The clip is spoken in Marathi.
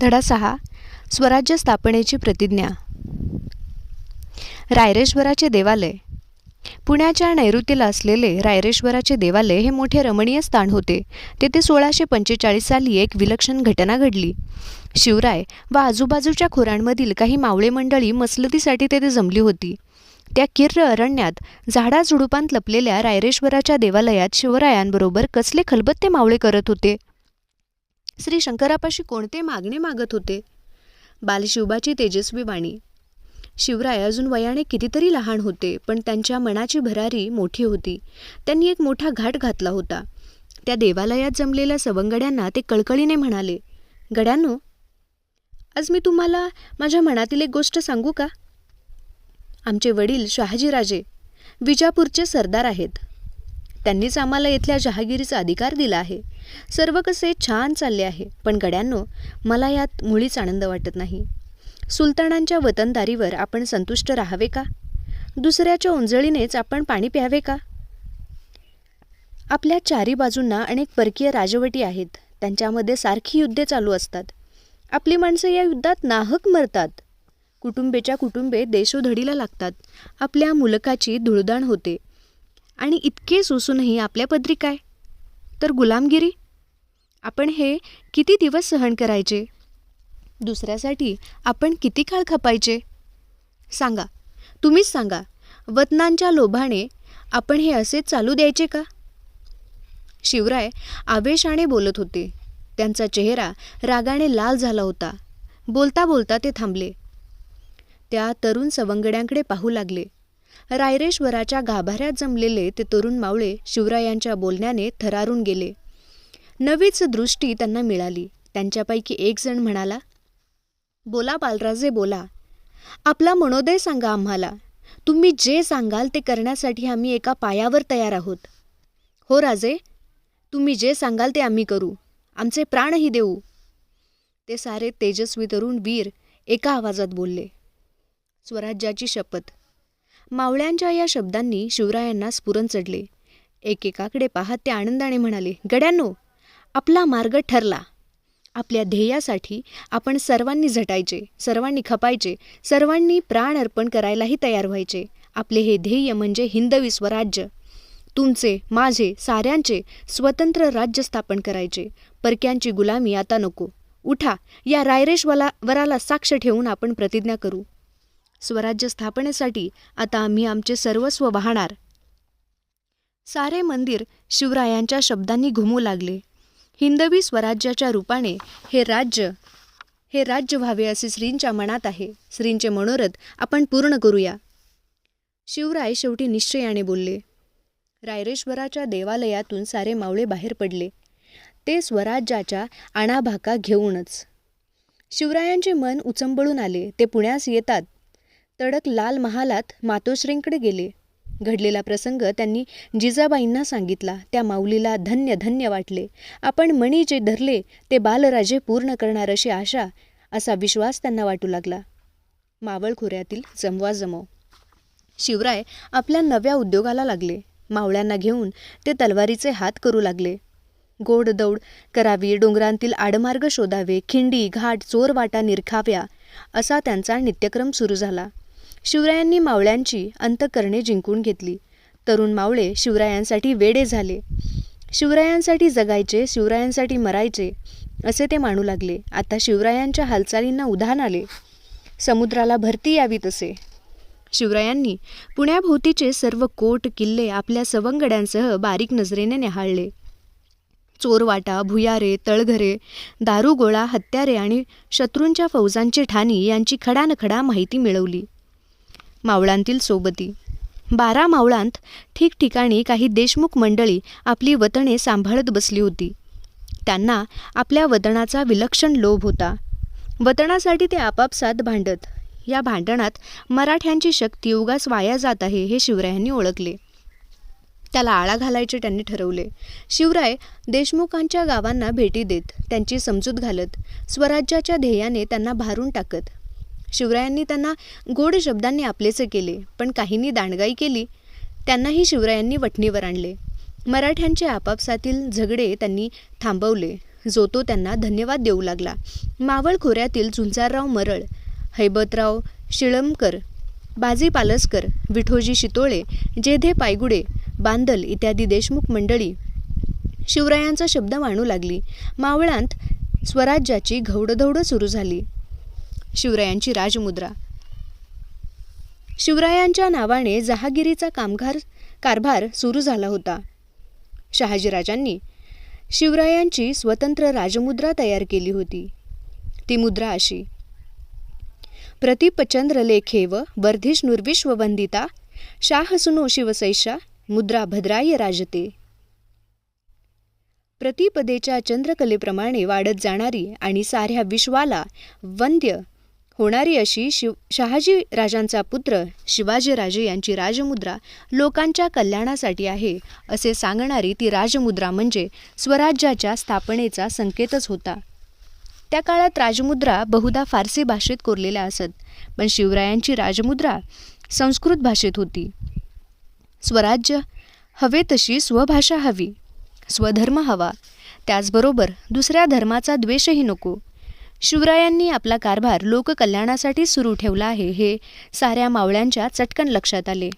धडा सहा स्वराज्य स्थापनेची प्रतिज्ञा. रायरेश्वराचे देवालय. पुण्याच्या नैऋत्येला असलेले रायरेश्वराचे देवालय हे मोठे रमणीय स्थान होते. तेथे सोळाशे पंचेचाळीस साली एक विलक्षण घटना घडली. शिवराय व आजूबाजूच्या खोरांमधील काही मावळे मंडळी मसलतीसाठी तेथे जमली होती. त्या किर्र अरण्यात झाडाझुडुपांत लपलेल्या रायरेश्वराच्या देवालयात शिवरायांबरोबर कसले खलबत्ते मावळे करत होते? श्री शंकरापाशी कोणते मागणे मागत होते? बालशिवबाची तेजस्वी वाणी. शिवराय अजून वयाने कितीतरी लहान होते पण त्यांच्या मनाची भरारी मोठी होती. त्यांनी एक मोठा घाट घातला होता. त्या देवालयात जमलेल्या सवंगड्यांना ते कळकळीने म्हणाले गड्यांनो आज मी तुम्हाला माझ्या मनातील एक गोष्ट सांगू का? आमचे वडील शहाजीराजे विजापूरचे सरदार आहेत. त्यांनीच आम्हाला इथल्या जहागिरीचा अधिकार दिला आहे. सर्व कसे छान चालले आहे पण गड्यांनो मला यात मुळीच आनंद वाटत नाही. सुलतानांच्या वतनदारीवर आपण संतुष्ट राहावे का? दुसऱ्याच्या उंजळीनेच आपण पाणी प्यावे का? आपल्या चारी बाजूंना अनेक परकीय राजवटी आहेत. त्यांच्यामध्ये सारखी युद्धे चालू असतात. आपली माणसं या युद्धात नाहक मरतात. कुटुंबेच्या कुटुंबे देशोधडीला लागतात. आपल्या मुलकाची धुळदाण होते. आणि इतके सोसूनही आपल्या पदरी काय? तर गुलामगिरी? आपण हे किती दिवस सहन करायचे? दुसऱ्यासाठी आपण किती काळ खपायचे? सांगा. तुम्हीच सांगा. वतनांच्या लोभाने आपण हे असेच चालू द्यायचे का? शिवराय आवेशाने बोलत होते. त्यांचा चेहरा रागाने लाल झाला होता. बोलता बोलता ते थांबले. त्या तरुण सवंगड्यांकडे पाहू लागले. रायरेश्वराच्या गाभाऱ्यात जमलेले ते तरुण मावळे शिवरायांच्या बोलण्याने थरारून गेले. नवीच दृष्टी त्यांना मिळाली. त्यांच्यापैकी एक जण म्हणाला बोला बालराजे बोला. आपला मनोदय सांगा आम्हाला. तुम्ही जे सांगाल ते करण्यासाठी आम्ही एका पायावर तयार आहोत. हो राजे. तुम्ही जे सांगाल ते आम्ही करू. आमचे प्राणही देऊ. ते सारे तेजस्वी तरुण वीर एका आवाजात बोलले. स्वराज्याची शपथ. मावळ्यांच्या या शब्दांनी शिवरायांना स्फुरण चढले. एकेकाकडे पाहत ते आनंदाने म्हणाले गड्यांनो आपला मार्ग ठरला. आपल्या ध्येयासाठी आपण सर्वांनी झटायचे सर्वांनी खपायचे सर्वांनी प्राण अर्पण करायलाही तयार व्हायचे. आपले हे ध्येय म्हणजे हिंदवी स्वराज्य तुमचे माझे साऱ्यांचे स्वतंत्र राज्य स्थापन करायचे. परक्यांची गुलामी आता नको. उठा या रायरेश्वला वराला साक्ष ठेवून आपण प्रतिज्ञा करू. स्वराज्य स्थापनेसाठी आता आम्ही आमचे सर्वस्व वाहणार. सारे मंदिर शिवरायांच्या शब्दांनी घुमू लागले. हिंदवी स्वराज्याच्या रूपाने हे राज्य हे राज्य व्हावे असे श्रींच्या मनात आहे. श्रींचे मनोरथ आपण पूर्ण करूया. शिवराय शेवटी निश्चयाने बोलले. रायरेश्वराच्या देवालयातून सारे मावळे बाहेर पडले. ते स्वराज्याच्या आणाभाका घेऊनच. शिवरायांचे मन उचंबळून आले. ते पुण्यास येतात. तडक लाल महालात मातोश्रींकडे गेले. घडलेला प्रसंग त्यांनी जिजाबाईंना सांगितला. त्या माऊलीला धन्य धन्य वाटले. आपण मणी जे धरले ते बालराजे पूर्ण करणार अशी आशा असा विश्वास त्यांना वाटू लागला. मावळ खोऱ्यातील जमवा जमव शिवराय आपल्या नव्या उद्योगाला लागले. मावळ्यांना घेऊन ते तलवारीचे हात करू लागले. गोड दौड करावी डोंगरांतील आडमार्ग शोधावे खिंडी घाट चोरवाटा निरखाव्या असा त्यांचा नित्यक्रम सुरू झाला. शिवरायांनी मावळ्यांची अंतकरणे जिंकून घेतली. तरुण मावळे शिवरायांसाठी वेडे झाले. शिवरायांसाठी जगायचे शिवरायांसाठी मरायचे असे ते मानू लागले. आता शिवरायांच्या हालचालींना उधाण आले. समुद्राला भरती यावी तसे. शिवरायांनी पुण्याभोवतीचे सर्व कोट किल्ले आपल्या सवंगड्यांसह बारीक नजरेने निहाळले. चोरवाटा भुयारे तळघरे दारुगोळा हत्यारे आणि शत्रूंच्या फौजांची ठाणी यांची खडानखडा माहिती मिळवली. मावळांतील सोबती. बारा मावळांत ठिकठिकाणी काही देशमुख मंडळी आपली वतने सांभाळत बसली होती. त्यांना आपल्या वतनाचा विलक्षण लोभ होता. वतनासाठी ते आपापसात भांडत. या भांडणात मराठ्यांची शक्ती उगाच वाया जात आहे हे शिवरायांनी ओळखले. त्याला आळा घालायचे त्यांनी ठरवले. शिवराय देशमुखांच्या गावांना भेटी देत त्यांची समजूत घालत स्वराज्याच्या ध्येयाने त्यांना भारून टाकत. शिवरायांनी त्यांना गोड शब्दांनी आपलेसे केले पण काहींनी दांडगाई केली. त्यांनाही शिवरायांनी वठणीवर आणले. मराठ्यांचे आपापसातील झगडे त्यांनी थांबवले. जो तो त्यांना धन्यवाद देऊ लागला. मावळ खोऱ्यातील झुंजारराव मरळ हैबतराव शिळमकर बाजी पालसकर विठोजी शितोळे जेधे पायगुडे बांदल इत्यादी देशमुख मंडळी शिवरायांचा शब्द मानू लागली. मावळांत स्वराज्याची घौडधौड सुरू झाली. शिवरायांची राजमुद्रा. शिवरायांच्या नावाने जहागिरीचा कामगार कारभार सुरू झाला होता. शहाजीराजांनी शिवरायांची स्वतंत्र राजमुद्रा तयार केली होती. ती मुद्रा अशी. प्रतिपचंद्र लेखेव वंदिता शाहसुनो शिवसैषा मुद्रा भद्राय राजते. प्रतिपदेच्या चंद्रकलेप्रमाणे वाढत जाणारी आणि साऱ्या विश्वाला वंद्य होणारी अशी शिव शहाजी राजांचा पुत्र शिवाजीराजे यांची राजमुद्रा लोकांच्या कल्याणासाठी आहे असे सांगणारी ती राजमुद्रा म्हणजे स्वराज्याच्या स्थापनेचा संकेतच होता. त्या काळात राजमुद्रा बहुधा फारसी भाषेत कोरलेल्या असत पण शिवरायांची राजमुद्रा संस्कृत भाषेत होती. स्वराज्य हवे तशी स्वभाषा हवी स्वधर्म हवा त्याचबरोबर दुसऱ्या धर्माचा द्वेषही नको शिवरायांनी आपला कारभार लोककल्याणासाठी सुरू ठेवला आहे हे साऱ्या मावळ्यांच्या चटकन लक्षात आले.